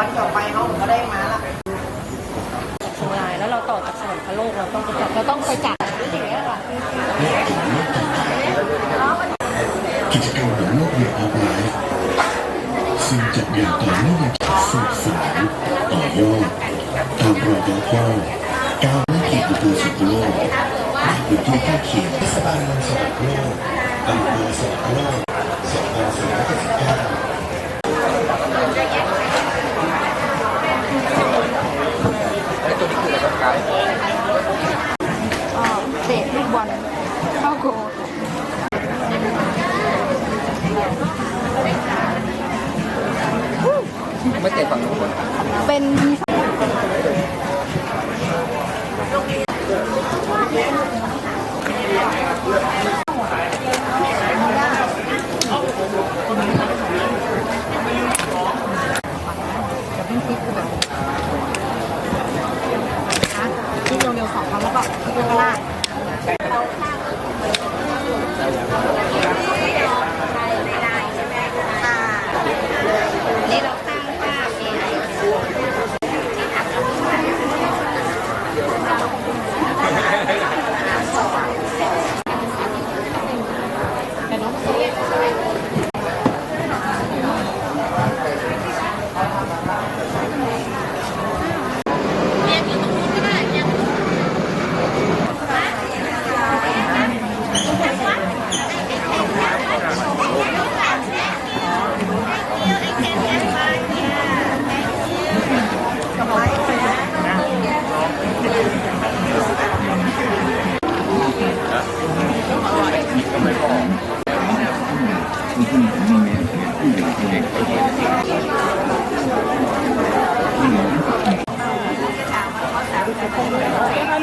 วันต่อไปเขาก็ได้มาละเชียงรายแล้วเราต่อจากสวรรคโลกเราต้องไปจับเราต้องไปจับอย่างเงี้ยค่ะกิจกรรมของโลกเรียนออนไลน์ซึ่งจัดอย่างต่อเนื่องอย่างสืบสานต่อยอดตามรอยย้อนย่อก้าวหน้าเขตประตูสุดโลกในพื้นที่ใกล้เคียงเทศบาลเมืองสวรรคโลกอำเภอสวรรคโลก2519 ก็เตะลูกบอลเข้าโกล ไม่เตะฝั่งนู้น เป็นที่เร็วๆสองครั้งแล้วก็ลงล่าง นี่เราตั้งภาพเองแต่น้อง ค่ะ ห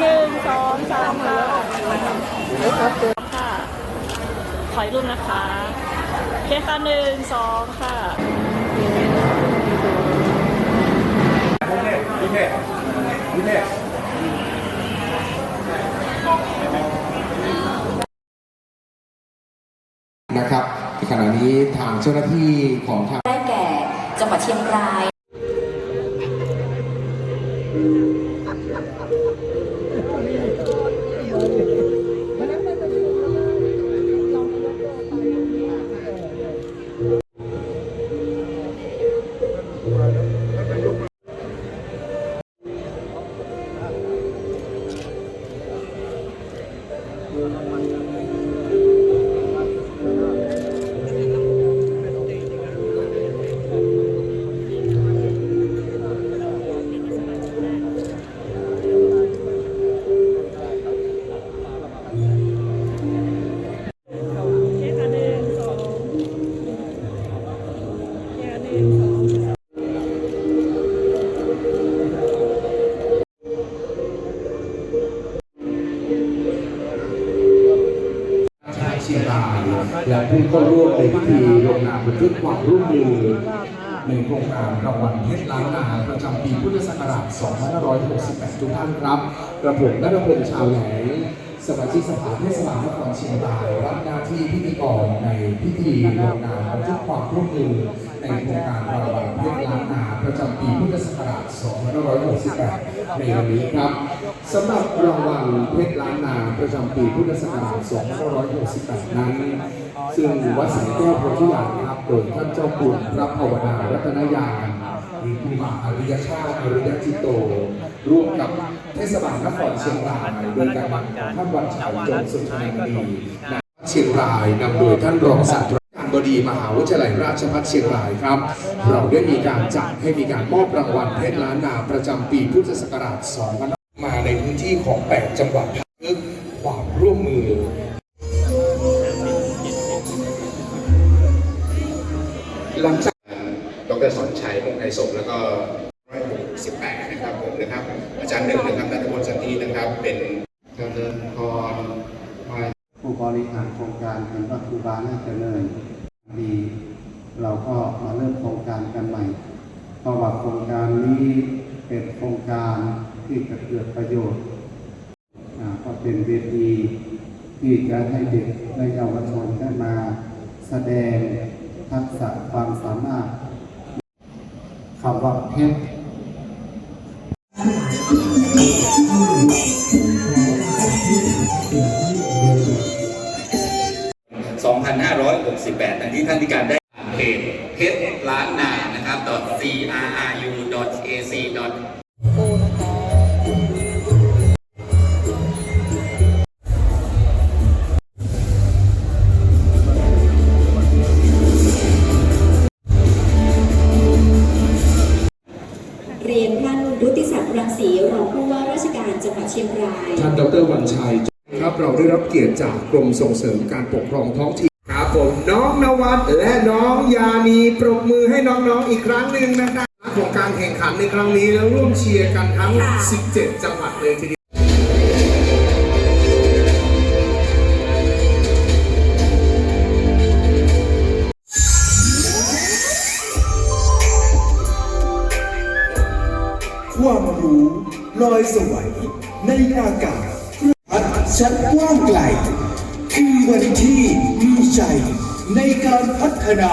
นึ่งสองสามค่ะค่ะถอยรูปนะคะเคสหนึ่งสองค่ะพี่เมฆพี่เมฆ ทางเจ้าหน้าที่ของทาง ได้แก่จังหวัดเชียงราย และผู้เข้าร่วมในพิธีลงนามบันทึกความร่วมมือในโครงการรางวัลเพชรล้านนาประจำปีพุทธศักราช 2568 ทุกท่านครับ กระผมนัทพงษ์ชาวแหลงสมาชิกสภาเทศบาลนครเชียงรายรับหน้าที่พิธีกรในพิธีลงนามบันทึกความร่วมมือในโครงการรางวัลเพชรล้านนาประจำปีพุทธศักราช 2568 ในวันนี้ครับสำหรับรางวัลเพชรล้านนาประจำปีพุทธศักราช 2568 นั้น ซึ่งวัดสันแก้วโพธิญาณครับโดยท่านเจ้าคุณพระภาวนารัตนญาณหรือครูบาอริยชาติอริยจิตโต ร่วมกับเทศบาลนครเชียงรายโดยการนำของท่านวันชัยจงสุนทรมณีณเชียงรายนำโดยท่านรองศาสตราจารย์บดีมหาวิทยาลัยราชภัฏเชียงรายครับ เราได้มีการจัดให้มีการมอบรางวัลเพชรล้านนาประจำปีพุทธศักราช 2 มาในพื้นที่ของ 8 จังหวัด นะครับเป็นเจริญพรผู้บริหารโครงการเห็นว่าครูบาน่าจะเลยดีเราก็มาเริ่มโครงการกันใหม่เพราะว่าโครงการนี้เป็นโครงการที่จะเกิดประโยชน์อ่าก็เป็นเวทีที่จะให้เด็กและเยาวชนได้มาแสดงทักษะความสามารถคำว่าเพชร ธิการได้เพจเพชรล้านนานะครับ .crru.ac. เรียนท่านรุติศักดิ์รังสีรองผู้ว่าราชการจังหวัดเชียงราย ท่านดรวันชัยครับเราได้รับเกียรติจากกรมส่งเสริมการปกครองท้องถิ่นครับ ผมน้องนวัดและน้องยานีปรบมือให้น้องๆอีกครั้งหนึ่งนะครับของการแข่งขันในครั้งนี้แล้วร่วมเชียร์กันทั้ง 17 จังหวัดเลยทีเดียวความรู้ลอยสวัยในอากาศพัดชั้นกว้างไกลคือวันที่มีใจ ในการพัฒนา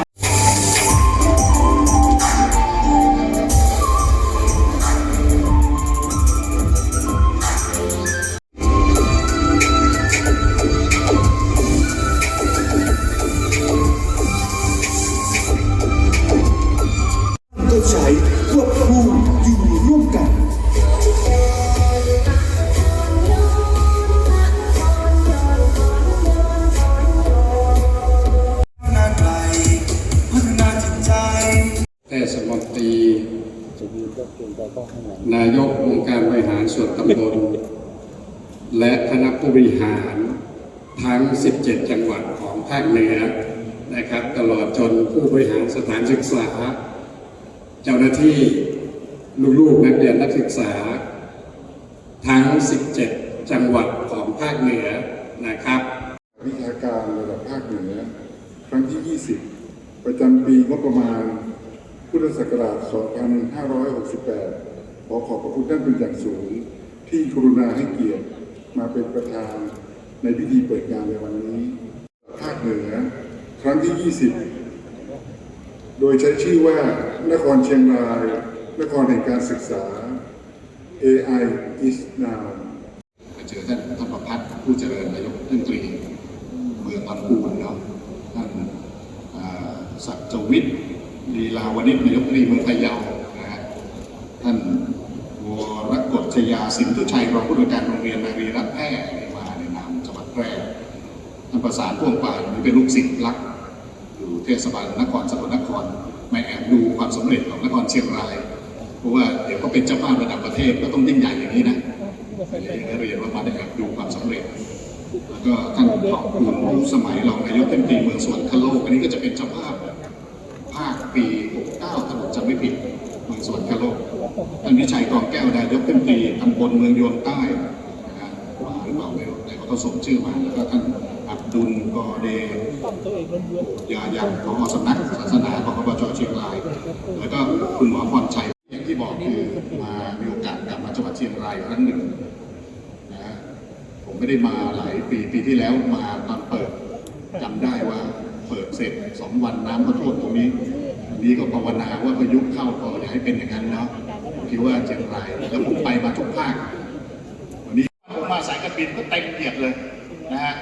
ริหารทั้ง 17 จังหวัดของภาคเหนือนะครับ ตลอดจนผู้บริหารสถานศึกษา เจ้าหน้าที่ลูกๆนักเรียนนักศึกษา ทั้ง 17 จังหวัดของภาคเหนือนะครับวิชาการระดับภาคเหนือ ครั้งที่ 20 ประจำปีงบประมาณ พุทธศักราช 2568 ขอขอบพระคุณท่านเป็นอย่างสูงที่กรุณาให้เกียรติ มาเป็นประธานในพิธีเปิดงานในวันนี้ ภาคเหนือ ครั้งที่ 20 โดยใช้ชื่อว่านครเชียงราย นครแห่งการศึกษา AI is now มาเจอท่านท่านประพัฒน์ผู้เจริญนายกรัฐมนตรีเมืองลำพูนเนาะท่านอ่าศักดิ์วิทย์ลีลาวณิชนายกตรีเมืองพะเยานะฮะท่าน สินทุชัยรองผู้อำนวยการโรงเรียนนารีรัตน์แพร่มาในนามจังหวัดแพร่ท่านประสานพ่วงป่านนี่เป็นลูกศิษย์รักอยู่เทศบาลนครสกลนครมาแอบดูความสำเร็จของนครเชียงรายเพราะว่าเดี๋ยวก็เป็นเจ้าภาพระดับประเทศก็ต้องยิ่งใหญ่อย่างนี้นะเรียนว่ามาได้แอบดูความสำเร็จแล้วก็ท่านขอบคุณผู้สมัยรองนายกเต็มตีเมืองสวรรคโลกอันนี้ก็จะเป็นเจ้าภาพภาคปี 69ถ้าผมจำไม่ผิดเมืองสวรรคโลก ท่านวิชัยกองแก้วนายกเต็มตรีตำบลเมืองโยนใต้นะฮะมาหรือเปล่าไม่รู้แต่เขาก็ส่งชื่อมาแล้วก็ท่านอับดุลกอเดยายังของสำนักศาสนาของพระจเชียงราย แล้วก็คุณหมอพรชัยอย่างที่บอกคือมามีโอกาสกลับมาจังหวัดเชียงรายครั้งหนึ่งนะฮะผมไม่ได้มาหลายปีปีที่แล้วมาตอนเปิดจำได้ว่าเปิดเสร็จสองวันน้ำก็ท่วมตรงนี้นนี้ก็ภาวนาว่าพายุเข้าก็อย่าให้เป็นอย่างนั้นเนาะ คิดว่าเชียงราย แล้วผมไปมาทุกภาควันนี้ผมมาสายการบินก็เต็มเหยียดเลยนะฮะ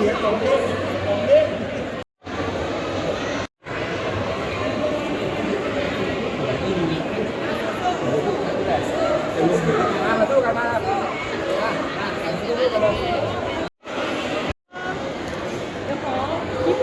Dạ, biết không biết.